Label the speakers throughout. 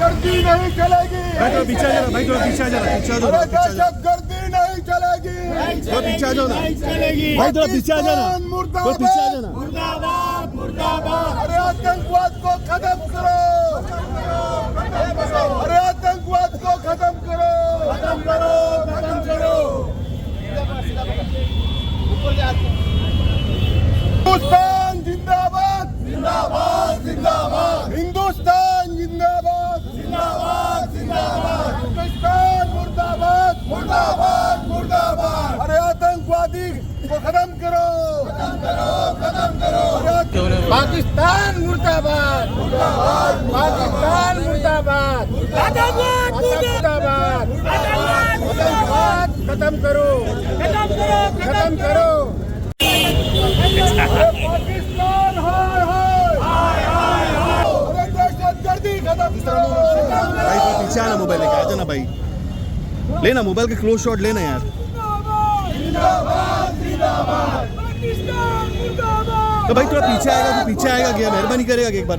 Speaker 1: गर्दी नहीं चलेगी।
Speaker 2: भाई थोड़ा पीछे आ जाना भाई थोड़ा पीछे आ जाओ पीछे आ जाओ
Speaker 1: दहशत गर्दी नहीं चलेगी।
Speaker 2: थोड़ा पीछे आ जाओ ना भाई थोड़ा पीछे आ जाना।
Speaker 1: मुर्दाबाद
Speaker 2: थोड़ा पीछे आ जाना।
Speaker 1: मुर्दाबाद मुर्दाबाद। अरे आतंकवाद को खत्म करो। अरे आतंकवाद को खत्म करो। खत्म करो खत्म करो। पाकिस्तान मुर्दाबाद। मुर्दाबाद पाकिस्तान मुर्दाबाद। मुर्दाबाद। आतंकवाद खत्म करो। खत्म करो। खत्म करो पाकिस्तान हाय हाय। अरे दहशतगर्दी खत्म करो।
Speaker 2: पीछे आना मोबाइल लेके आ जाना भाई। लेना मोबाइल के क्लोज शॉट लेना यार। तो भाई थोड़ा पीछे आएगा तो पीछे आएगा क्या मेहरबानी करेगा एक बार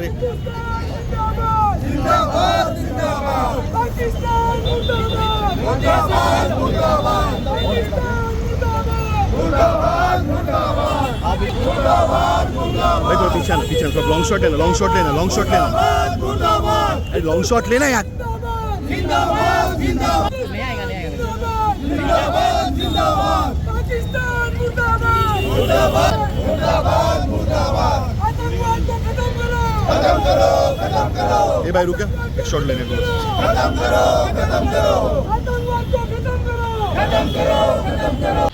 Speaker 2: भाई थोड़ा पीछे आना पीछे थोड़ा लॉन्ग शॉट लेना लॉन्ग शॉट लेना लॉन्ग शॉट लेना। अरे लॉन्ग शॉट लेना यार।
Speaker 3: पाकिस्तान मुर्दाबाद मुर्दाबाद मुर्दाबाद आतंकवाद को खत्म करो खत्म करो खत्म करो
Speaker 2: ए भाई रुक एक शॉट लेने को
Speaker 3: खत्म करो खत्म करो खत्म करो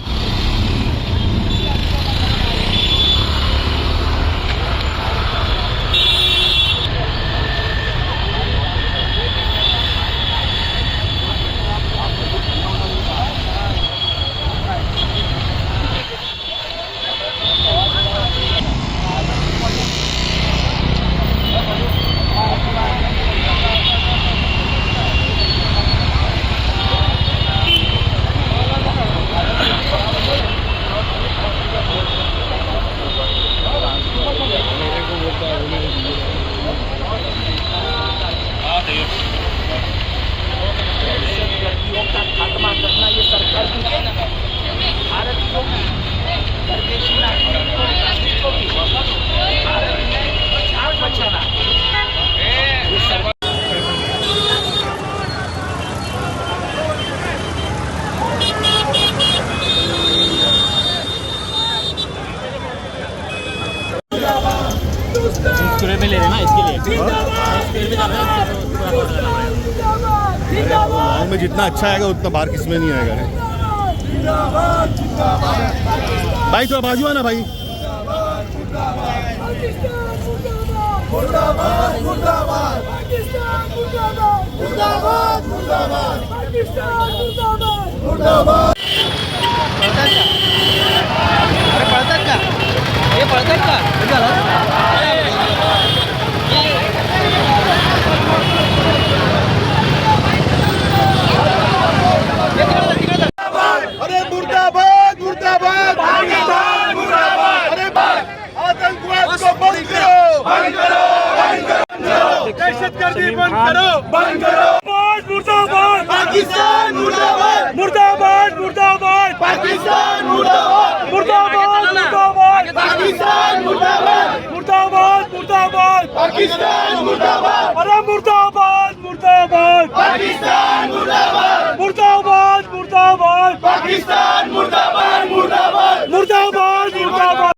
Speaker 4: स्टोरी में ले रहे ना इसके लिए स्टोरी में डालना है, इससे तो पूरा पता लगा है।
Speaker 3: जिंदाबाद जिंदाबाद
Speaker 2: लॉन्ग में जितना अच्छा आएगा उतना बाहर किसमें नहीं आएगा रे। भाई थोड़ा बाजू आना भाई।
Speaker 3: पाकिस्तान मुर्दाबाद मुर्दाबाद पाकिस्तान मुर्दाबाद मुर्दाबाद मुर्दाबाद पाकिस्तान मुर्दाबाद
Speaker 4: अरे पळतात का हे पळतात का हे झालं
Speaker 1: अरे मुर्दाबाद मुर्दाबाद पाकिस्तान मुर्दाबाद अरे आतंकवाद को बंद करो बंद करो बंद करो दहशतगर्दी बंद करो बंद करो मुर्दाबाद पाकिस्तान मुर्दाबाद मुर्दाबाद मुर्दाबाद पाकिस्तान मुर्दाबाद मुर्दाबाद मुर्दाबाद पाकिस्तान मुर्दाबाद मुर्दाबाद मुर्दाबाद पाकिस्तान मुर्दाबाद अरे मुर्दाबाद मुर्दाबाद पाकिस्तान मुर्दाबाद मुर्दाबाद मुर्दाबाद पाकिस्तान मुर्दाबाद मुर्दाबाद मुर्दाबाद मुर्दाबाद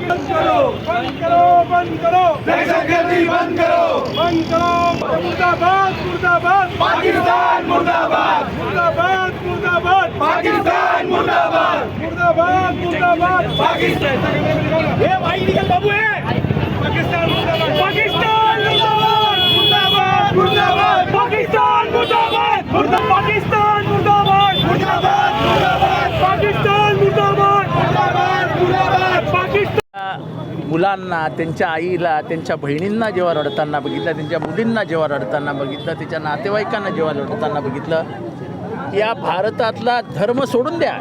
Speaker 1: बंद करो बंद करो बंद करो दहशतगर्दी बंद करो। बंद करो। मुर्दाबाद मुर्दाबाद। पाकिस्तान मुर्दाबाद। मुर्दाबाद मुर्दाबाद। पाकिस्तान मुर्दाबाद। मुर्दाबाद मुर्दाबाद। पाकिस्तान। ये भाई निकल बाबू है पाकिस्तान मुर्दाबाद पाकिस्तान मुर्दाबाद मुर्दाबाद मुर्दाबाद पाकिस्तान मुर्दाबाद मुर्दा पाकिस्तान मुर्दाबाद मुर्दाबाद मुर्दाबाद पाकिस्तान मुर्दाबाद मुर्दाबाद मुर्दाबाद पाकिस्तान मुलांना त्यांच्या आईला त्यांच्या बहिणींना जेव्हा रडताना बघितलं त्यांच्या मुलींना जेव्हा रडताना बघितलं त्याच्या नातेवाईकांना जेव्हा रडताना बघितलं या भारतातला धर्म सोडून द्या.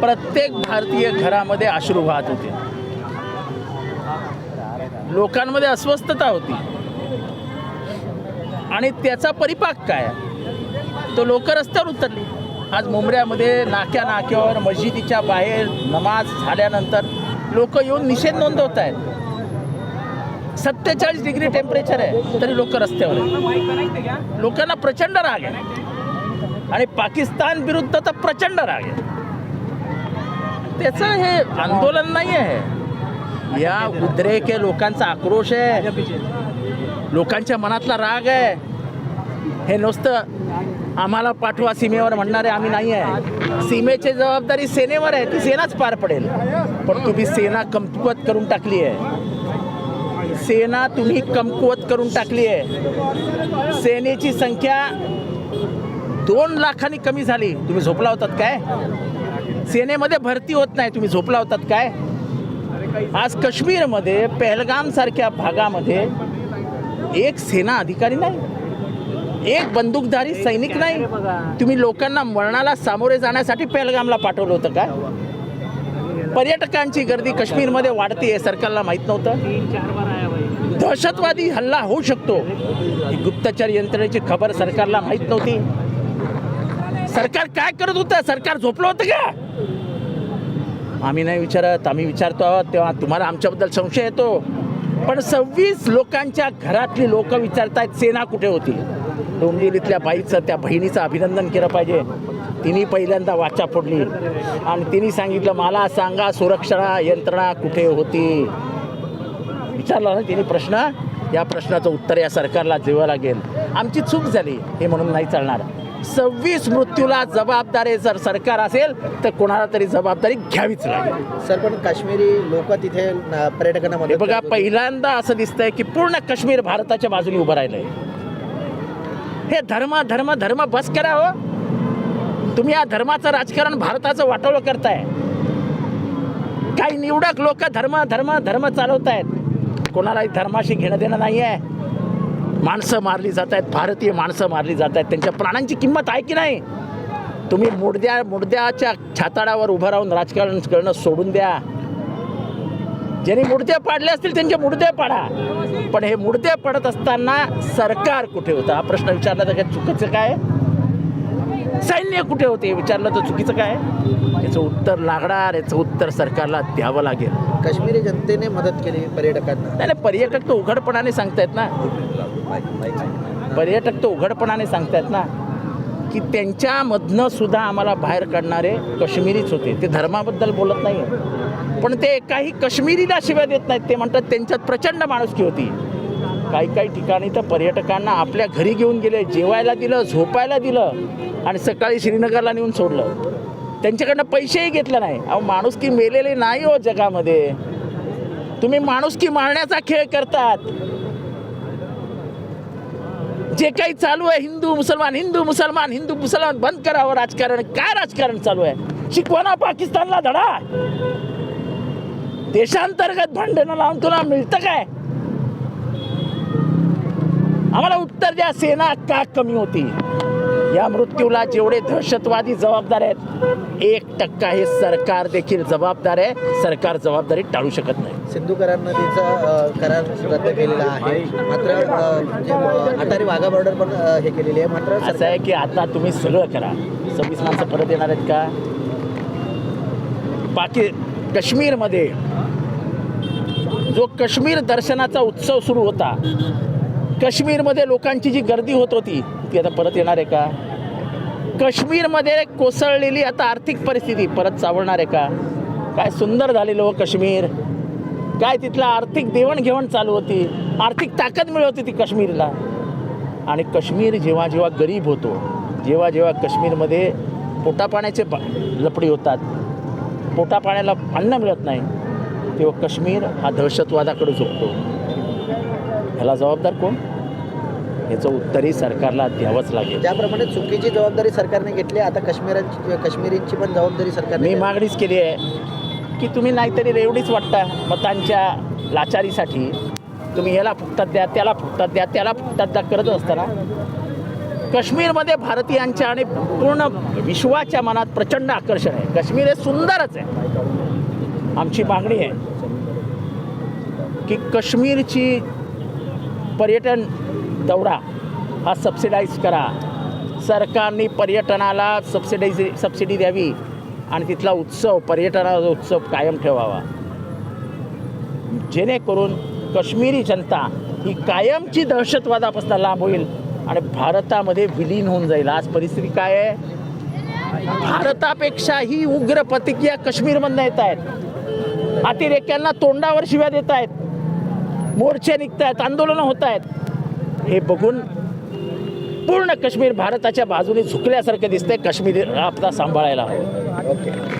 Speaker 1: प्रत्येक भारतीय घरामध्ये अश्रू वाहत होते. लोकांमध्ये अस्वस्थता होती. आणि त्याचा परिपाक काय? तो लोक रस्त्यावर उतरली. आज मुंबऱ्यामध्ये नाक्या नाक्यावर मशिदीच्या बाहेर नमाज झाल्यानंतर लोक येऊन निषेध नोंदवत आहेत सत्तेचाळीस डिग्री टेम्परेचर आहे तरी लोक रस्त्यावर आहेत. लोकांना प्रचंड राग आहे. आणि पाकिस्तान विरुद्ध तर प्रचंड राग आहे. त्याचं हे आंदोलन नाही आहे. या उद्रेक आहे लोकांचा आक्रोश आहे. लोकांच्या मनातला राग आहे. हे नुसतं आम्हाला पाठवा सीमेवर म्हणणारे आम्ही नाही आहे. सीमेची जबाबदारी सेनेवर आहे ती सेनाच पार पडेल. पण तुम्ही सेना कमकुवत करून टाकली आहे. सेना तुम्ही कमकुवत करून टाकली आहे. सेनेची संख्या दोन लाखांनी कमी झाली. तुम्ही झोपला होतात काय? सेनेमध्ये भरती होत नाही. तुम्ही झोपला होतात काय? आज काश्मीरमध्ये पहलगामसारख्या भागामध्ये एक सेना अधिकारी नाही. एक बंदूकधारी सैनिक नाही. तुम्ही लोकांना मरणाला सामोरे जाण्यासाठी पहलगामला पाठवलं होतं का? पर्यटकांची गर्दी काश्मीरमध्ये वाढते सरकारला माहीत नव्हतं. दहशतवादी हल्ला होऊ शकतो. ही गुप्तचर यंत्रणेची खबर सरकारला माहीत नव्हती. सरकार काय करत होतं? सरकार झोपलं होतं का? आम्ही नाही विचारत आम्ही विचारतो आहोत तेव्हा तुम्हाला आमच्याबद्दल संशय येतो. पण सव्वीस लोकांच्या घरातली लोक विचारतायत सेना कुठे होती? डोंबिवलीतल्या बाईचं त्या बहिणीचं अभिनंदन केलं पाहिजे. तिने पहिल्यांदा वाचा फोडली. आणि तिने सांगितलं मला सांगा सुरक्षा यंत्रणा कुठे होती? विचारला ना तिने प्रश्न. या प्रश्नाचं उत्तर या सरकारला द्यावं लागेल. आमची चूक झाली हे म्हणून नाही चालणार. सव्वीस मृत्यूला जबाबदारी जर सरकार असेल तर कोणाला तरी जबाबदारी घ्यावीच लागेल.
Speaker 5: सर पण काश्मीरी लोक तिथे पर्यटकांना
Speaker 1: बघा. पहिल्यांदा असं दिसतंय की पूर्ण काश्मीर भारताच्या बाजूने उभं राहिलंय. हे धर्म धर्म धर्म बस करा हो. तुम्ही या धर्माचं राजकारण भारताचं वाटोळं करताय. काही निवडक लोक धर्म धर्म धर्म चालवत आहेत कोणालाही धर्माशी घेणं देणं नाही आहे माणसं मारली जात आहेत भारतीय माणसं मारली जात आहेत त्यांच्या प्राणांची किंमत आहे की नाही? तुम्ही मुडद्या मुडद्याच्या छाताडावर उभं राहून राजकारण करणं सोडून द्या. ज्यांनी मुडदे पाडले असतील त्यांचे मुडदे पाडा. पण हे मुडदे पडत असताना सरकार कुठे होतं? हा प्रश्न विचारला तर काय चुकीचं काय? सैन्य कुठे होते? विचारलं तर चुकीचं काय? याचं उत्तर लागणार याचं उत्तर सरकारला द्यावं लागेल.
Speaker 5: काश्मीरी जनतेने मदत केली पर्यटकांना.
Speaker 1: नाही नाही, पर्यटक तर उघडपणाने सांगतायत ना. पर्यटक तर उघडपणाने सांगतायत ना. की त्यांच्यामधनं सुद्धा आम्हाला बाहेर काढणारे कश्मीरीच होते. ते धर्माबद्दल बोलत नाही पण ते काही कश्मीरीला शिव्या देत नाहीत. ते म्हणतात त्यांच्यात प्रचंड माणुसकी होती. काही काही ठिकाणी तर पर्यटकांना आपल्या घरी घेऊन गेले जेवायला दिलं झोपायला दिलं आणि सकाळी श्रीनगरला नेऊन सोडलं. त्यांच्याकडनं पैसेही घेतले नाही. अहो माणुसकी मेलेली नाही हो जगामध्ये. तुम्ही माणुसकी मारण्याचा खेळ करतात. जे काही चालू आहे हिंदू मुसलमान हिंदू मुसलमान हिंदू मुसलमान बंद करावं राजकारण. काय राजकारण चालू आहे? शिकवाना पाकिस्तानला धडा. देशांतर्गत भांडणं लावून तुला मिळतं काय? आम्हाला उत्तर द्या सेना का कमी होती? या मृत्यूला जेवढे दहशतवादी जबाबदार आहेत एक टक्का हे सरकार देखील जबाबदार आहे. सरकार जबाबदारी टाळू शकत नाही.
Speaker 5: सिंधू करार नदीचा करार रद्द केलेला आहे. मात्र म्हणजे अटारी वाघा बॉर्डर पण हे केलेली आहे. मात्र
Speaker 1: असं आहे की आता तुम्ही सगळं करा. सव्वीस माणसं परत येणार आहेत का? पाकी काश्मीरमध्ये जो काश्मीर दर्शनाचा उत्सव सुरू होता काश्मीरमध्ये लोकांची जी गर्दी होत होती ती आता परत येणार आहे का? काश्मीरमध्ये कोसळलेली आता आर्थिक परिस्थिती परत सावरणार आहे का? काय सुंदर झालेलं हो काश्मीर. काय तिथलं आर्थिक देवणघेवण चालू होती. आर्थिक ताकद मिळत होती ती काश्मीरला. आणि काश्मीर जेव्हा जेव्हा गरीब होतो जेव्हा जेव्हा काश्मीरमध्ये पोटापाण्याचे पा लपडी होतात पोटापाण्याला अन्न मिळत नाही तेव्हा काश्मीर हा दहशतवादाकडे झोपतो ह्याला जबाबदार कोण? याचं उत्तरही सरकारला द्यावंच लागेल.
Speaker 5: ज्याप्रमाणे चुकीची जबाबदारी सरकारने घेतली आता काश्मीरांची काश्मीरींची पण जबाबदारी सरकारने
Speaker 1: मी. मागणीच केली आहे की तुम्ही नाहीतरी रेवडीच वाटता मतांच्या लाचारीसाठी. तुम्ही याला फुकटात द्या त्याला फुकटात द्या त्याला फुकटात द्या करत असताना काश्मीरमध्ये भारतीयांच्या आणि पूर्ण विश्वाच्या मनात प्रचंड आकर्षण आहे. काश्मीर हे सुंदरच आहे. आमची मागणी आहे की काश्मीरची पर्यटन दौरा हा सबसिडाईज करा. सरकारने पर्यटनाला सबसिडाईज सबसिडी द्यावी आणि तिथला उत्सव पर्यटनाचा उत्सव कायम ठेवावा. जेणेकरून काश्मीरी जनता ही कायमची दहशतवादापासून लांब होईल आणि भारतामध्ये विलीन होऊन जाईल. आज परिस्थिती काय आहे? भारतापेक्षाही उग्र प्रतिक्रिया काश्मीरमधनं येत आहेत. अतिरेक्यांना तोंडावर शिव्या देत आहेत. मोर्चे निघत आहेत आंदोलनं होत आहेत. हे बघून पूर्ण काश्मीर भारताच्या बाजूने झुकल्यासारखं दिसतंय. काश्मीर आपला सांभाळायला हवं.
Speaker 5: ओके.